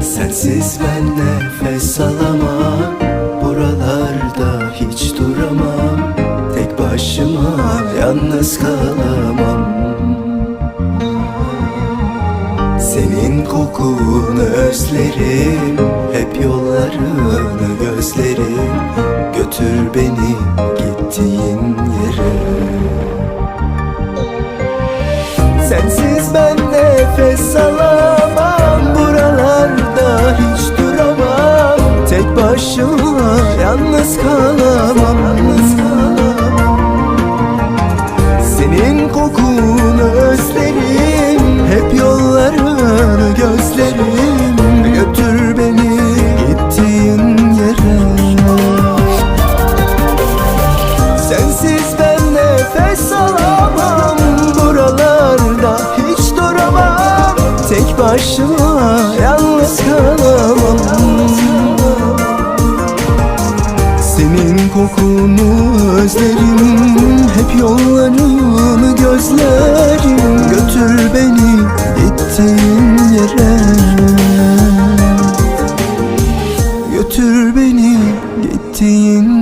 Sensiz ben nefes alamam. Buralarda hiç duramam. Tek başıma yalnız kalamam. Senin kokunu özlerim. Hep yollarını gözlerim. Götür beni gittiğin yere. Sensiz ben başıma yalnız kalamam Senin kokunu özlerim Hep yollarını gözlerim. Götür beni gittiğin yere. Sensiz ben nefes alamam Buralarda hiç duramam. Tek başıma yalnız kalamam kokunu özlerim Hep yollarını gözlerim Götür beni gittiğin yere. Götür beni gittiğin